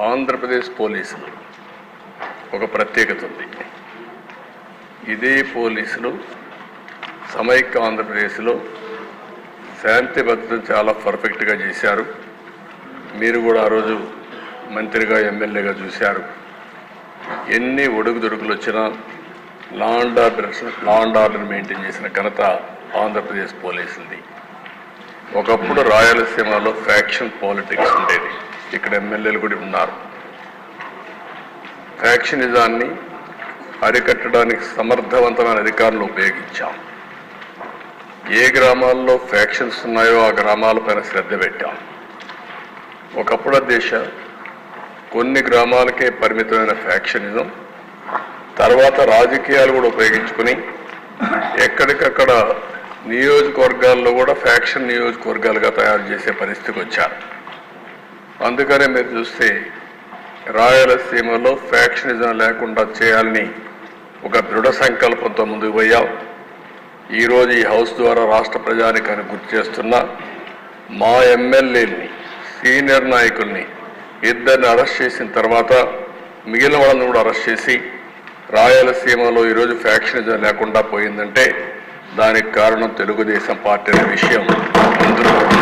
ఆంధ్రప్రదేశ్ పోలీసులు. ఒక ప్రత్యేకత ఉంది. ఇదే పోలీసులు సమైక్య ఆంధ్రప్రదేశ్లో శాంతి భద్రతను చాలా పర్ఫెక్ట్గా చేశారు. మీరు కూడా ఆ రోజు మంత్రిగా ఎమ్మెల్యేగా చూశారు. ఎన్ని ఒడుగుదొడుకులు వచ్చినా land order land order maintain చేసిన ఘనత ఆంధ్రప్రదేశ్ పోలీసులది. ఒకప్పుడు రాయలసీమలో ఫ్యాక్షన్ పాలిటిక్స్ ఉండేది. ఇక్కడ ఎమ్మెల్యేలు కూడా ఉన్నారు. ఫ్యాక్షనిజాన్ని అరికట్టడానికి సమర్థవంతమైన అధికారులు ఉపయోగించాం. ఏ గ్రామాల్లో ఫ్యాక్షన్స్ ఉన్నాయో ఆ గ్రామాలపైన శ్రద్ధ పెట్టాం. ఒకప్పుడు దేశ కొన్ని గ్రామాలకే పరిమితమైన ఫ్యాక్షనిజం తర్వాత రాజకీయాలు కూడా ఉపయోగించుకుని ఎక్కడికక్కడ నియోజకవర్గాల్లో కూడా ఫ్యాక్షన్ నియోజకవర్గాలుగా తయారు చేసే పరిస్థితికి వచ్చారు. అందుకనే మీరు చూస్తే రాయలసీమలో ఫ్యాక్షనిజం లేకుండా చేయాలని ఒక దృఢ సంకల్పంతో ముందుకు పోయాం. ఈరోజు ఈ హౌస్ ద్వారా రాష్ట్ర ప్రజానికాన్ని గుర్తు చేస్తున్నా మా ఎమ్మెల్యేని సీనియర్ నాయకుల్ని ఇద్దరిని అరెస్ట్ చేసిన తర్వాత మిగిలిన వాళ్ళని కూడా అరెస్ట్ చేసి రాయలసీమలో ఈరోజు ఫ్యాక్షనిజం లేకుండా పోయిందంటే దానికి కారణం తెలుగుదేశం పార్టీ అనే విషయం. అందరూ